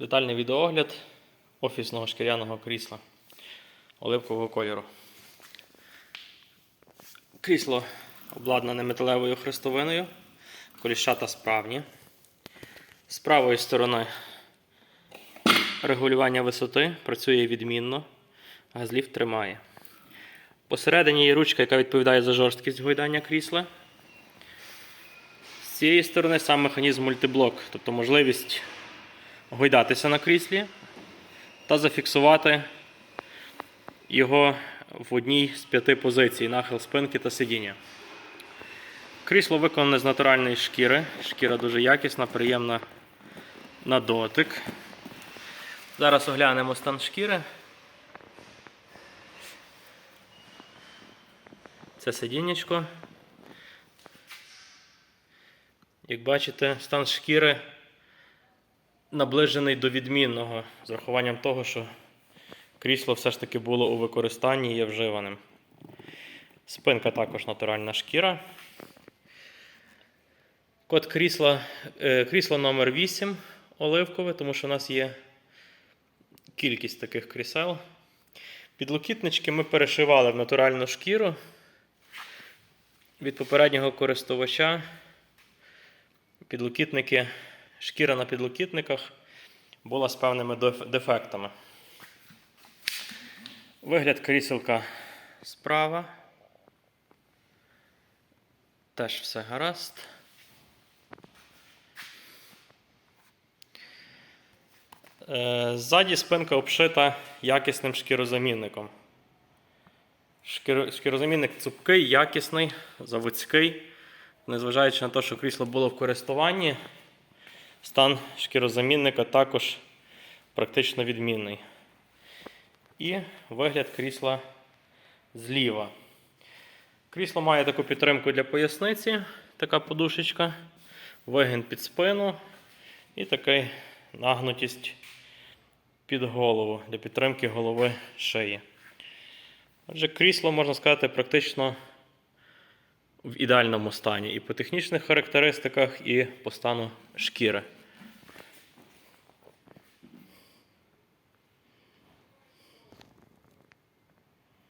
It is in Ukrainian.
Детальний відеоогляд офісного шкіряного крісла оливкового кольору. Крісло обладнане металевою хрестовиною, коліщата справні. З правої сторони регулювання висоти працює відмінно, газліфт тримає. Посередині є ручка, яка відповідає за жорсткість гойдання крісла. З цієї сторони сам механізм мультиблок, тобто можливість гойдатися на кріслі та зафіксувати його в одній з п'яти позицій нахил спинки та сидіння. Крісло виконане з натуральної шкіри. Шкіра дуже якісна, приємна на дотик. Зараз оглянемо стан шкіри. Це сидіннячко. Як бачите, стан шкіри наближений до відмінного, з рахуванням того, що крісло все ж таки було у використанні і є вживаним. Спинка також натуральна шкіра. Код крісла, е, крісло номер 8 оливкове, тому що у нас є кількість таких крісел. Підлокітнички ми перешивали в натуральну шкіру від попереднього користувача. Підлокітники, шкіра на підлокітниках була з певними дефектами. Вигляд кріселка справа. Теж все гаразд. Е, Ззаді спинка обшита якісним шкірозамінником. Шкірозамінник цупкий, якісний, заводський. Незважаючи на те, що крісло було в користуванні, стан шкірозамінника також практично відмінний. І вигляд крісла зліва. Крісло має таку підтримку для поясниці, така подушечка, вигін під спину і така нагнутість під голову для підтримки голови шиї. Отже, крісло, можна сказати, практично в ідеальному стані і по технічних характеристиках, і по стану шкіри.